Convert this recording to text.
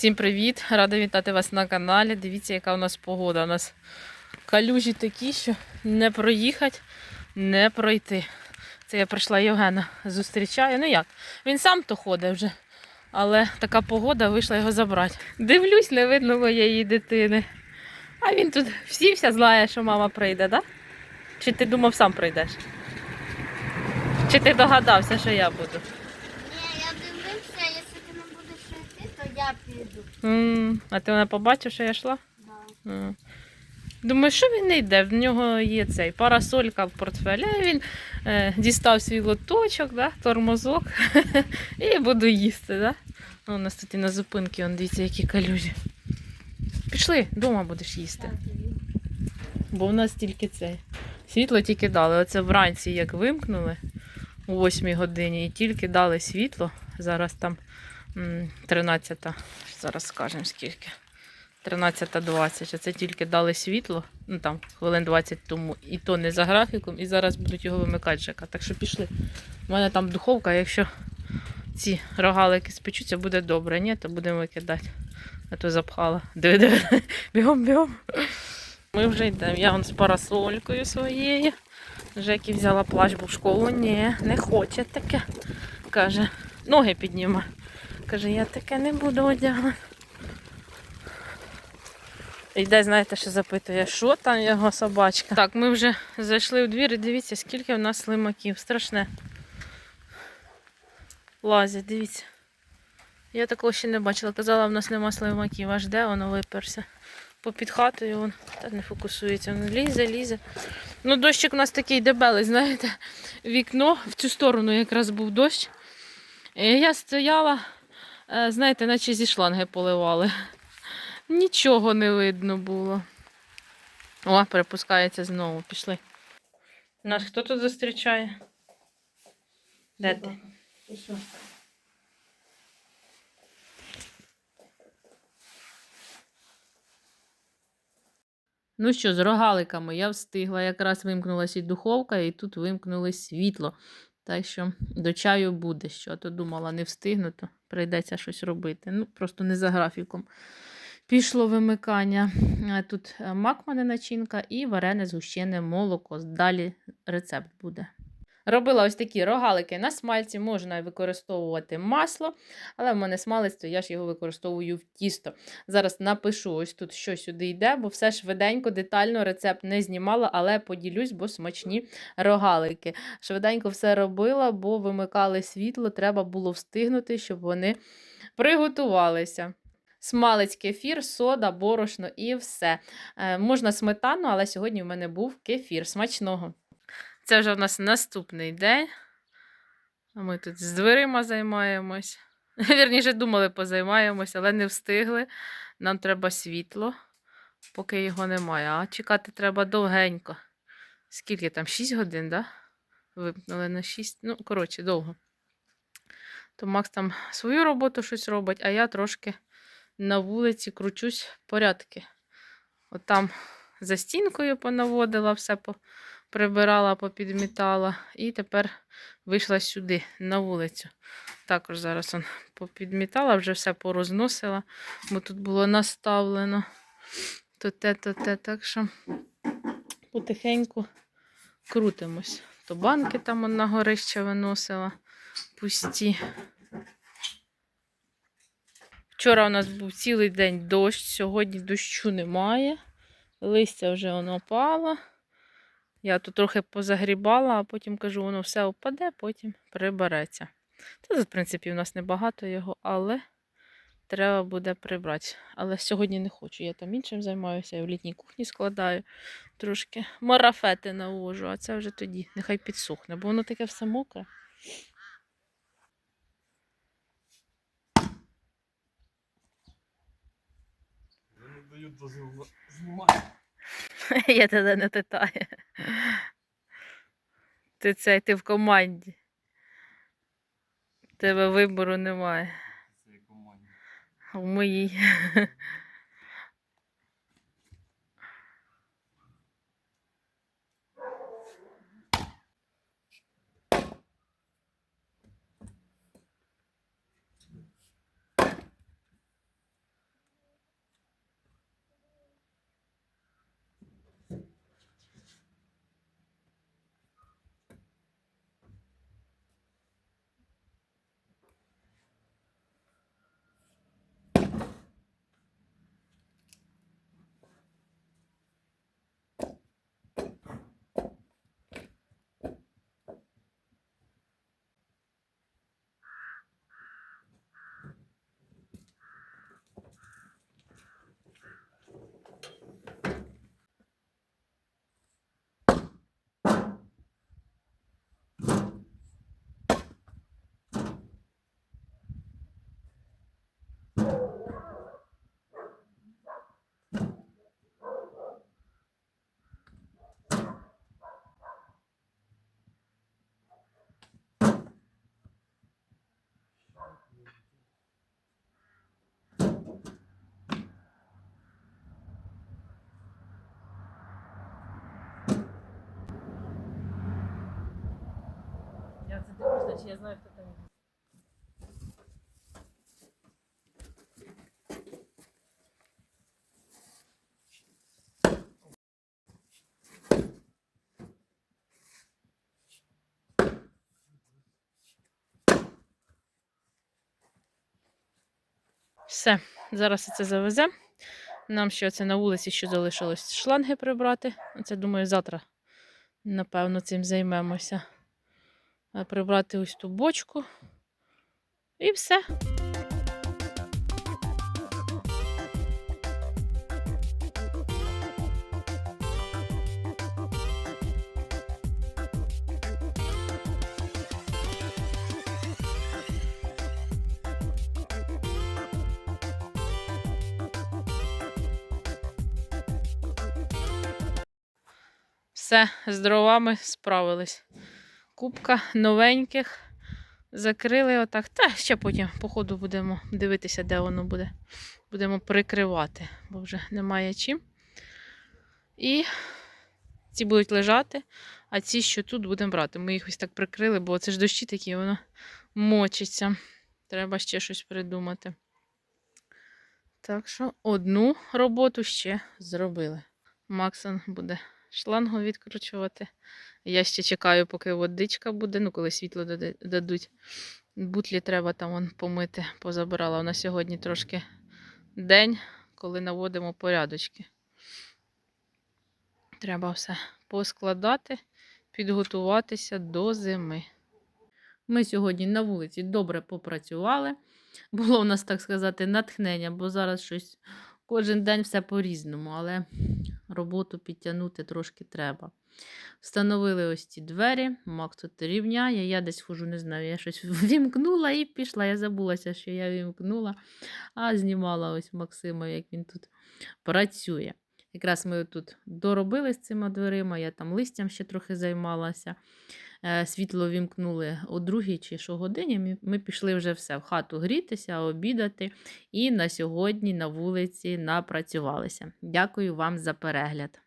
Всім привіт! Рада вітати вас на каналі. Дивіться, яка у нас погода. У нас калюжі такі, що не проїхати, не пройти. Це я прийшла Євгена зустрічаю. Ну як? Він сам то ходить вже. Але така погода вийшла його забрати. Дивлюсь, не видно моєї дитини. А він тут всівся, знає, що мама прийде, так? Да? Чи ти думав, сам прийдеш? Чи ти догадався, що я буду? М, А ти вона побачив, що я йшла? Да. Думаю, що він не йде? В нього є цей парасолька в портфелі. Він е, дістав свій лоточок, да, тормозок і буду їсти. Да? Ну, у нас тут і на зупинці, он, дивіться, які калюжі. Пішли, вдома будеш їсти. Бо у нас тільки цей. Світло тільки дали. Оце вранці як вимкнули о 8 годині і тільки дали світло. Зараз там 13. Зараз скажемо скільки. 13.20. Це тільки дали світло, ну там хвилин 20 тому, і то не за графіком, і зараз будуть його вимикати Жека. Так що пішли. У мене там духовка, якщо ці рогалики спечуться, буде добре. Ні, то будемо викидати. А то запхала. Диви, диви. Бігом, бігом. Ми вже йдемо. Я вон з парасолькою своєю. Жекі взяла плащ, бо в школу. Ні, не хоче таке. Каже, ноги підніма. Каже, я таке не буду одягати. Йде, знаєте, що запитує, що там його собачка. Так, ми вже зайшли в двір і дивіться, скільки в нас слимаків. Страшне. Лазять, дивіться. Я такого ще не бачила. Казала, в нас нема слимаків. Аж де воно виперся. Попід хатою вон. Та не фокусується. Він лізе, лізе. Ну, дощик у нас такий дебелий, знаєте. Вікно в цю сторону якраз був дощ. І я стояла, знаєте, наче зі шланги поливали. Нічого не видно було. О, перепускається знову. Пішли. Нас хто тут зустрічає? Де ти? Ну що, з рогаликами я встигла. Якраз вимкнулася і духовка, і тут вимкнулось світло. Так що до чаю буде що. То думала, не встигну, то прийдеться щось робити. Ну, просто не за графіком. Пішло вимикання. Тут е, мак начинка і варене згущене молоко. Далі рецепт буде. Робила ось такі рогалики на смальці, можна використовувати масло, але в мене смалець, то я ж його використовую в тісто. Зараз напишу ось тут, що сюди йде, бо все швиденько, детально рецепт не знімала, але поділюсь, бо смачні рогалики. Швиденько все робила, бо вимикали світло, треба було встигнути, щоб вони приготувалися. Смалець, кефір, сода, борошно і все. Е, можна сметану, але сьогодні в мене був кефір. Смачного. Це вже в нас наступний день. А ми тут з дверима займаємось. Вірніше думали, позаймаємось, але не встигли. Нам треба світло, поки його немає. А чекати треба довгенько. Скільки там? 6 годин, так? Да? Вимкнули на 6. Ну, коротше, довго. То Макс там свою роботу щось робить, а я трошки на вулиці кручусь порядки. От там за стінкою понаводила, все прибирала, попідмітала, і тепер вийшла сюди, на вулицю. Також зараз он попідмітала, вже все порозносила, бо тут було наставлено то те, то те. Так що потихеньку крутимось. То банки там на горище виносила пусті. Вчора у нас був цілий день дощ, сьогодні дощу немає. Листя вже воно опало. Я тут трохи позагрібала, а потім кажу, воно все опаде, потім прибереться. Тут, в принципі, у нас небагато його, але треба буде прибрати. Але сьогодні не хочу. Я там іншим займаюся, я в літній кухні складаю трошки марафети навожу, а це вже тоді нехай підсохне, бо воно таке все мокре. Не дають дозволу знімати. Я тебе не питаю. Ти цей, ти в команді. Тебе вибору немає. В моїй. Чи я знаю, хто там. Все, зараз це завезе. Нам ще це на вулиці, що залишилось шланги прибрати. Це, думаю, завтра, напевно, цим займемося. А Прибрати ось ту бочку. І все. Все, з дровами справились. Кубка новеньких. Закрили отак. Та ще потім, по ходу, будемо дивитися, де воно буде. Будемо прикривати, бо вже немає чим. І ці будуть лежати, а ці, що тут, будемо брати. Ми їх ось так прикрили, бо це ж дощі такі, воно мочиться. Треба ще щось придумати. Так що одну роботу ще зробили. Максон буде шлангу відкручувати. Я ще чекаю, поки водичка буде, ну коли світло дадуть. Бутлі треба там вон помити, позабирала. У нас сьогодні трошки день, коли наводимо порядочки. Треба все поскладати, підготуватися до зими. Ми сьогодні на вулиці добре попрацювали. Було у нас, так сказати, натхнення, бо зараз щось кожен день все по-різному, але роботу підтягнути трошки треба. Встановили ось ці двері, Макс тут рівняє, я десь хожу, не знаю, я щось вімкнула і пішла. Я забулася, що я вімкнула, а знімала ось Максима, як він тут працює. Якраз ми тут доробили з цими дверима, я там листям ще трохи займалася. Е, Світло вімкнули о другій чи що годині. Ми- Ми пішли вже все в хату грітися, обідати. І на сьогодні на вулиці напрацювалися. Дякую вам за перегляд.